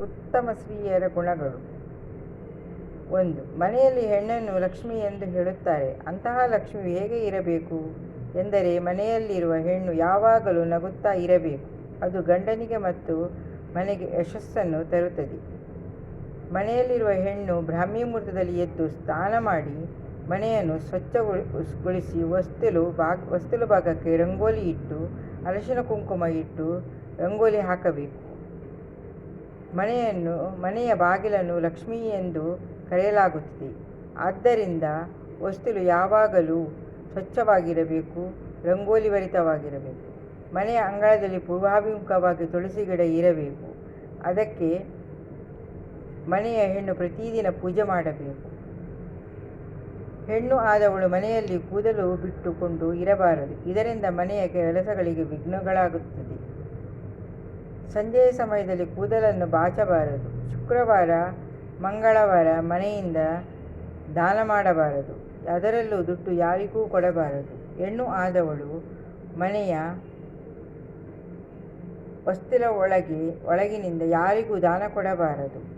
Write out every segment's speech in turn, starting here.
ಉತ್ತಮ ಸ್ತ್ರೀಯರ ಗುಣಗಳು. ಒಂದು, ಮನೆಯಲ್ಲಿ ಹೆಣ್ಣನ್ನು ಲಕ್ಷ್ಮಿ ಎಂದು ಹೇಳುತ್ತಾರೆ. ಅಂತಹ ಲಕ್ಷ್ಮಿ ಹೇಗೆ ಇರಬೇಕು? ಎಂದರೆ ಮನೆಯಲ್ಲಿರುವ ಹೆಣ್ಣು ಯಾವಾಗಲೂ ನಗುತ್ತಾ ಇರಬೇಕು. ಅದು ಗಂಡನಿಗೆ ಮತ್ತು ಮನೆಗೆ ಯಶಸ್ಸನ್ನು ತರುತ್ತದೆ. ಮನೆಯಲ್ಲಿರುವ ಹೆಣ್ಣು ಬ್ರಾಹ್ಮಿ ಮುಹೂರ್ತದಲ್ಲಿ ಎದ್ದು ಸ್ನಾನ ಮಾಡಿ, ಮನೆಯನ್ನು ಸ್ವಚ್ಛಗೊಳಿಸಿ ವಸ್ತುಲು ಭಾಗ ವಸ್ತುಲು ಭಾಗಕ್ಕೆ ರಂಗೋಲಿ ಇಟ್ಟು ಅರಶಿನ ಕುಂಕುಮ ಇಟ್ಟು ರಂಗೋಲಿ ಹಾಕಬೇಕು. ಮನೆಯನ್ನು, ಮನೆಯ ಬಾಗಿಲನ್ನು ಲಕ್ಷ್ಮಿ ಎಂದು ಕರೆಯಲಾಗುತ್ತದೆ. ಆದ್ದರಿಂದ ವಸ್ತುಲು ಯಾವಾಗಲೂ ಸ್ವಚ್ಛವಾಗಿರಬೇಕು ರಂಗೋಲಿ ಭರಿತವಾಗಿರಬೇಕು ಮನೆಯ ಅಂಗಳದಲ್ಲಿ ಪೂರ್ವಾಭಿಮುಖವಾಗಿ ತುಳಸಿ ಗಿಡ ಇರಬೇಕು. ಅದಕ್ಕೆ ಮನೆಯ ಹೆಣ್ಣು ಪ್ರತಿದಿನ ಪೂಜೆ ಮಾಡಬೇಕು. ಹೆಣ್ಣು ಆದವಳು ಮನೆಯಲ್ಲಿ ಕೂದಲು ಬಿಟ್ಟುಕೊಂಡು ಇರಬಾರದು. ಇದರಿಂದ ಮನೆಯ ಕೆಲಸಗಳಿಗೆ ವಿಘ್ನಗಳಾಗುತ್ತದೆ. ಸಂಜೆಯ ಸಮಯದಲ್ಲಿ ಕೂದಲನ್ನು ಬಾಚಬಾರದು. ಶುಕ್ರವಾರ, ಮಂಗಳವಾರ ಮನೆಯಿಂದ ದಾನ ಮಾಡಬಾರದು. ಅದರಲ್ಲೂ ದುಡ್ಡು ಯಾರಿಗೂ ಕೊಡಬಾರದು. ಹೆಣ್ಣು ಆದವಳು ಮನೆಯ ವಸ್ತುಲ ಒಳಗೆ, ಒಳಗಿನಿಂದ ಯಾರಿಗೂ ದಾನ ಕೊಡಬಾರದು.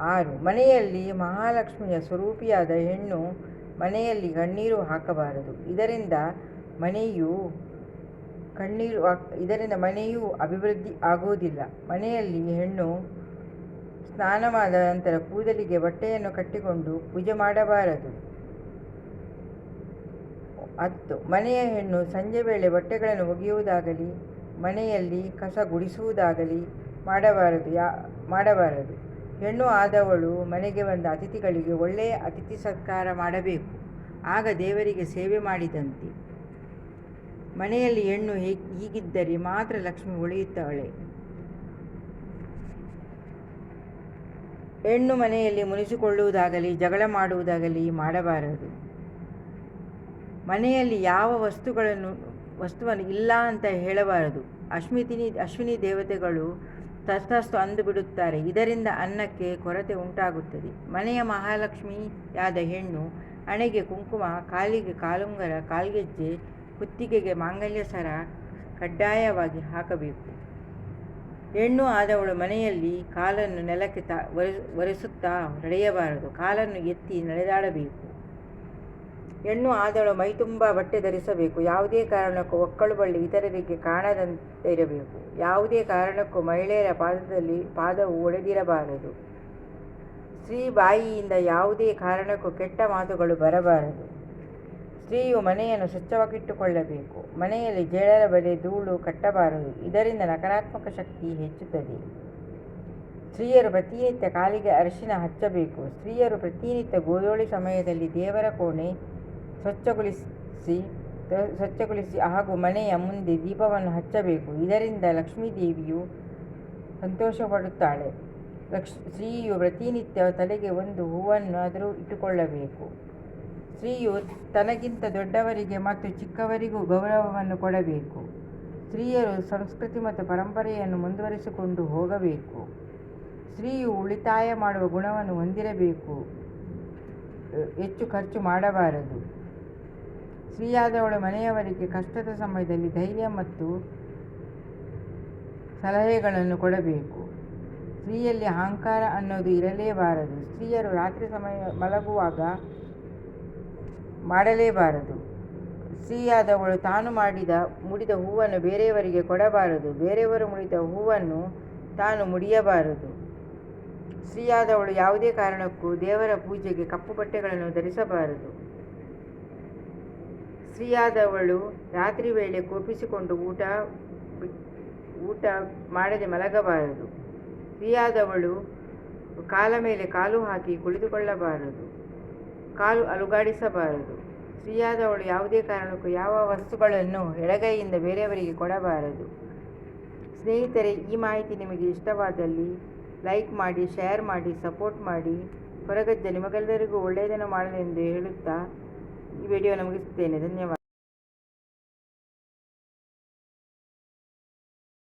ಆರು, ಮನೆಯಲ್ಲಿ ಮಹಾಲಕ್ಷ್ಮಿಯ ಸ್ವರೂಪಿಯಾದ ಹೆಣ್ಣು ಮನೆಯಲ್ಲಿ ಕಣ್ಣೀರು ಹಾಕಬಾರದು. ಇದರಿಂದ ಮನೆಯು ಕಣ್ಣೀರು ಇದರಿಂದ ಮನೆಯೂ ಅಭಿವೃದ್ಧಿ ಆಗುವುದಿಲ್ಲ. ಮನೆಯಲ್ಲಿ ಹೆಣ್ಣು ಸ್ನಾನವಾದ ನಂತರ ಕೂದಲಿಗೆ ಬಟ್ಟೆಯನ್ನು ಕಟ್ಟಿಕೊಂಡು ಪೂಜೆ ಮಾಡಬಾರದು. ಹತ್ತು, ಮನೆಯ ಹೆಣ್ಣು ಸಂಜೆ ವೇಳೆ ಬಟ್ಟೆಗಳನ್ನು ಒಗೆಯುವುದಾಗಲಿ, ಮನೆಯಲ್ಲಿ ಕಸ ಗುಡಿಸುವುದಾಗಲಿ ಮಾಡಬಾರದು, ಯಾ ಮಾಡಬಾರದು. ಹೆಣ್ಣು ಆದವಳು ಮನೆಗೆ ಬಂದ ಅತಿಥಿಗಳಿಗೆ ಒಳ್ಳೆಯ ಅತಿಥಿ ಸತ್ಕಾರ ಮಾಡಬೇಕು. ಆಗ ದೇವರಿಗೆ ಸೇವೆ ಮಾಡಿದಂತೆ. ಮನೆಯಲ್ಲಿ ಹೆಣ್ಣು ಹೀಗಿದ್ದರೆ ಮಾತ್ರ ಲಕ್ಷ್ಮಿ ಉಳಿಯುತ್ತಾಳೆ. ಹೆಣ್ಣು ಮನೆಯಲ್ಲಿ ಮುನಿಸಿಕೊಳ್ಳುವುದಾಗಲಿ, ಜಗಳ ಮಾಡುವುದಾಗಲಿ ಮಾಡಬಾರದು. ಮನೆಯಲ್ಲಿ ಯಾವ ವಸ್ತುಗಳನ್ನು, ವಸ್ತುವನ್ನು ಇಲ್ಲ ಅಂತ ಹೇಳಬಾರದು. ಅಶ್ಮಿತಿನಿ, ಅಶ್ವಿನಿ ದೇವತೆಗಳು ತಸ್ತಸ್ತು ಅಂದು ಬಿಡುತ್ತಾರೆ ಇದರಿಂದ ಅನ್ನಕ್ಕೆ ಕೊರತೆ ಉಂಟಾಗುತ್ತದೆ. ಮನೆಯ ಮಹಾಲಕ್ಷ್ಮಿಯಾದ ಹೆಣ್ಣು ಹಣೆಗೆ ಕುಂಕುಮ, ಕಾಲಿಗೆ ಕಾಲುಂಗರ, ಕಾಲ್ಗೆಜ್ಜೆ ಕುತ್ತಿಗೆಗೆ ಮಾಂಗಲ್ಯ ಸರ ಕಡ್ಡಾಯವಾಗಿ ಹಾಕಬೇಕು. ಹೆಣ್ಣು ಆದವಳು ಮನೆಯಲ್ಲಿ ಕಾಲನ್ನು ನೆಲಕ್ಕೆ ತ ಒರೆಸುತ್ತಾ ನಡೆಯಬಾರದು. ಕಾಲನ್ನು ಎತ್ತಿ ನಡೆದಾಡಬೇಕು. ಹೆಣ್ಣು ಆದವಳು ಮೈತುಂಬ ಬಟ್ಟೆ ಧರಿಸಬೇಕು. ಯಾವುದೇ ಕಾರಣಕ್ಕೂ ಒಕ್ಕಳು ಬಳ್ಳಿ ಇತರರಿಗೆ ಕಾಣದಂತೆ ಇರಬೇಕು ಯಾವುದೇ ಕಾರಣಕ್ಕೂ ಮಹಿಳೆಯರ ಪಾದದಲ್ಲಿ ಪಾದವು ಒಡೆದಿರಬಾರದು. ಸ್ತ್ರೀ ಬಾಯಿಯಿಂದ ಯಾವುದೇ ಕಾರಣಕ್ಕೂ ಕೆಟ್ಟ ಮಾತುಗಳು ಬರಬಾರದು. ಸ್ತ್ರೀಯು ಮನೆಯನ್ನು ಸ್ವಚ್ಛವಾಗಿಟ್ಟುಕೊಳ್ಳಬೇಕು. ಮನೆಯಲ್ಲಿ ಜೇಡರ ಬಲೆ, ಧೂಳು ಕಟ್ಟಬಾರದು. ಇದರಿಂದ ನಕಾರಾತ್ಮಕ ಶಕ್ತಿ ಹೆಚ್ಚುತ್ತದೆ. ಸ್ತ್ರೀಯರು ಪ್ರತಿನಿತ್ಯ ಕಾಲಿಗೆ ಅರಿಶಿನ ಹಚ್ಚಬೇಕು. ಸ್ತ್ರೀಯರು ಪ್ರತಿನಿತ್ಯ ಗೋಯೋಳಿ ಸಮಯದಲ್ಲಿ ದೇವರ ಕೋಣೆ ಸ್ವಚ್ಛಗೊಳಿಸಿ ಸ್ವಚ್ಛಗೊಳಿಸಿ ಹಾಗೂ ಮನೆಯ ಮುಂದೆ ದೀಪವನ್ನು ಹಚ್ಚಬೇಕು. ಇದರಿಂದ ಲಕ್ಷ್ಮೀ ದೇವಿಯು ಸಂತೋಷಪಡುತ್ತಾಳೆ. ಲಕ್ಷ್, ಸ್ತ್ರೀಯು ಪ್ರತಿನಿತ್ಯ ತಲೆಗೆ ಒಂದು ಹೂವನ್ನು ಆದರೂ ಇಟ್ಟುಕೊಳ್ಳಬೇಕು. ಸ್ತ್ರೀಯು ತನಗಿಂತ ದೊಡ್ಡವರಿಗೆ ಮತ್ತು ಚಿಕ್ಕವರಿಗೂ ಗೌರವವನ್ನು ಕೊಡಬೇಕು. ಸ್ತ್ರೀಯರು ಸಂಸ್ಕೃತಿ ಮತ್ತು ಪರಂಪರೆಯನ್ನು ಮುಂದುವರಿಸಿಕೊಂಡು ಹೋಗಬೇಕು. ಸ್ತ್ರೀಯು ಉಳಿತಾಯ ಮಾಡುವ ಗುಣವನ್ನು ಹೊಂದಿರಬೇಕು. ಹೆಚ್ಚು ಖರ್ಚು ಮಾಡಬಾರದು. ಸ್ತ್ರೀಯಾದವಳು ಮನೆಯವರಿಗೆ ಕಷ್ಟದ ಸಮಯದಲ್ಲಿ ಧೈರ್ಯ ಮತ್ತು ಸಲಹೆಗಳನ್ನು ಕೊಡಬೇಕು. ಸ್ತ್ರೀಯಲ್ಲಿ ಅಹಂಕಾರ ಅನ್ನೋದು ಇರಲೇಬಾರದು. ಸ್ತ್ರೀಯರು ರಾತ್ರಿ ಸಮಯ ಮಲಗುವಾಗ ಮಾಡಲೇಬಾರದು. ಸ್ತ್ರೀಯಾದವಳು ತಾನು ಮಾಡಿದ, ಮುಡಿದ ಹೂವನ್ನು ಬೇರೆಯವರಿಗೆ ಕೊಡಬಾರದು. ಬೇರೆಯವರು ಮುಡಿದ ಹೂವನ್ನು ತಾನು ಮುಡಿಯಬಾರದು. ಸ್ತ್ರೀಯಾದವಳು ಯಾವುದೇ ಕಾರಣಕ್ಕೂ ದೇವರ ಪೂಜೆಗೆ ಕಪ್ಪು ಬಟ್ಟೆಗಳನ್ನು ಧರಿಸಬಾರದು. ಸ್ತ್ರೀಯಾದವಳು ರಾತ್ರಿ ವೇಳೆ ಕೋಪಿಸಿಕೊಂಡು ಊಟ ಊಟ ಮಾಡದೆ ಮಲಗಬಾರದು. ಸ್ತ್ರೀಯಾದವಳು ಕಾಲ ಮೇಲೆ ಕಾಲು ಹಾಕಿ ಕುಳಿತುಕೊಳ್ಳಬಾರದು. ಕಾಲು ಅಲುಗಾಡಿಸಬಾರದು. ಸ್ತ್ರೀಯಾದವಳು ಯಾವುದೇ ಕಾರಣಕ್ಕೂ ಯಾವ ವಸ್ತುಗಳನ್ನು ಎಡಗೈಯಿಂದ ಬೇರೆಯವರಿಗೆ ಕೊಡಬಾರದು. ಸ್ನೇಹಿತರೆ, ಈ ಮಾಹಿತಿ ನಿಮಗೆ ಇಷ್ಟವಾದಲ್ಲಿ ಲೈಕ್ ಮಾಡಿ, ಶೇರ್ ಮಾಡಿ, ಸಪೋರ್ಟ್ ಮಾಡಿ. ಹೊರಗದ್ದೆ ನಿಮಗೆಲ್ಲರಿಗೂ ಒಳ್ಳೆಯದನ್ನು ಮಾಡಲೆಂದು ಹೇಳುತ್ತಾ ಈ ವಿಡಿಯೋ ನಮಗಿಸುತ್ತೇನೆ ಧನ್ಯವಾದ.